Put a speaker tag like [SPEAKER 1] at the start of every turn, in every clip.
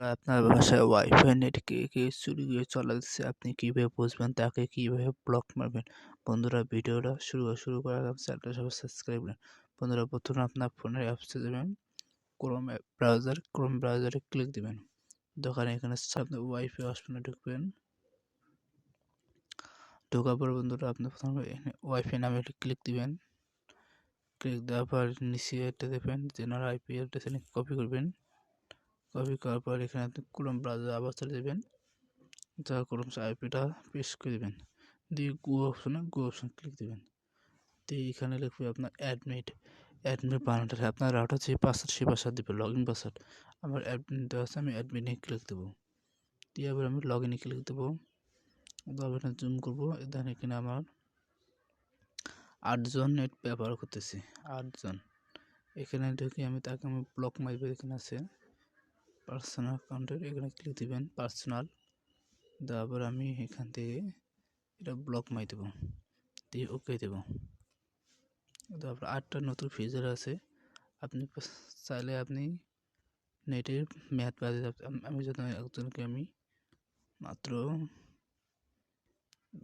[SPEAKER 1] আপনার বাসায় wifi net কে কে চুরি করে চালাচ্ছে, আপনি কীভাবে বুঝবেন? তাকে কীভাবে ব্লক মারবেন? বন্ধুরা, ভিডিওটা শুরু শুরু করার আগে চ্যানেলটা সবাই সাবস্ক্রাইব করেন। বন্ধুরা, প্রথমে আপনার ফোনের অ্যাপসে যাবেন ক্রোম ব্রাউজার ক্রোম ব্রাউজারে ক্লিক দিবেন। দোকানে এখানে আপনি ওয়াইফাই অপশনে ঢুকবেন। ঢোকার পর বন্ধুরা আপনি প্রথমে এখানে ওয়াইফাই নামে ক্লিক দিবেন। ক্লিক দেওয়ার পর নিচে এটা দেবেন জেনারেল আইপি অ্যাড্রেস কপি করবেন। কপি করার পর এখানে আপনি ক্রোম ব্রাউজার আবার চলে যাবেন। যা ক্রোম আইপিটা পেস্ট করে দেবেন। দিয়ে গো অপশনে গো অপশন ক্লিক দেবেন। দিয়ে এখানে লিখবে আপনার অ্যাডমিট অ্যাডমিট বানানোটা আপনার রাউটার যে পাসওয়ার্ড সেই পাসওয়ার্ড দেবে লগ ইন পাসওয়ার্ড আমার অ্যাডমিন দেওয়া আছে, আমি অ্যাডমিনে ক্লিক দেবো। দিয়ে আবার আমি লগ ইনে ক্লিক দেবো। তারপর জুম করব। দেখেন এখানে আমার আটজন নেট ব্যবহার করতেছি। আটজন। এখানে ঢুকে আমি তাকে আমি ব্লক মারবো, এখানে আছে। পার্সোনাল অ্যাকাউন্টের এখানে ক্লিক দিবেন পার্সোনাল তারপর আমি এখান থেকে এটা ব্লক মাই দেবো, দিয়ে ওকে দেবো। তারপর আটটা নতুন ফিচার আছে, আপনি চাইলে আপনি নেটের মেয়াদ বাদে আমি যদি একজনকে আমি মাত্র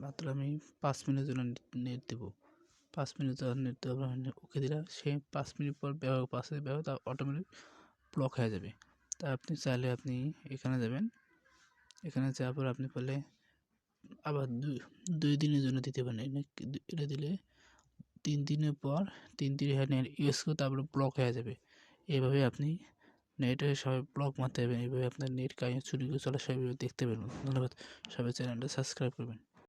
[SPEAKER 1] মাত্র আমি পাঁচ মিনিটের জন্য নেট দেবো। পাঁচ মিনিট নেট দেওয়ার ওকে দিলে, সেই পাঁচ মিনিট পর ব্যবহার মিনিট ব্যবহার তা অটোমেটিক ব্লক হয়ে যাবে। তা আপনি চাইলে আপনি এখানে যাবেন। এখানে যাওয়ার পর আপনি বলে আবার দুই দিনের জন্য দিতে পারেন। এটা দিলে তিন দিনের পর তিন দিন নেট ইউজ করে তারপরে ব্লক হয়ে যাবে। এইভাবে আপনি নেটে সবাই ব্লক মারতে পারবেন। এইভাবে আপনার নেট কাহিনী চুরি করে চলে সবাই দেখতে পারবেন। ধন্যবাদ। সবাই চ্যানেলটা সাবস্ক্রাইব করবেন।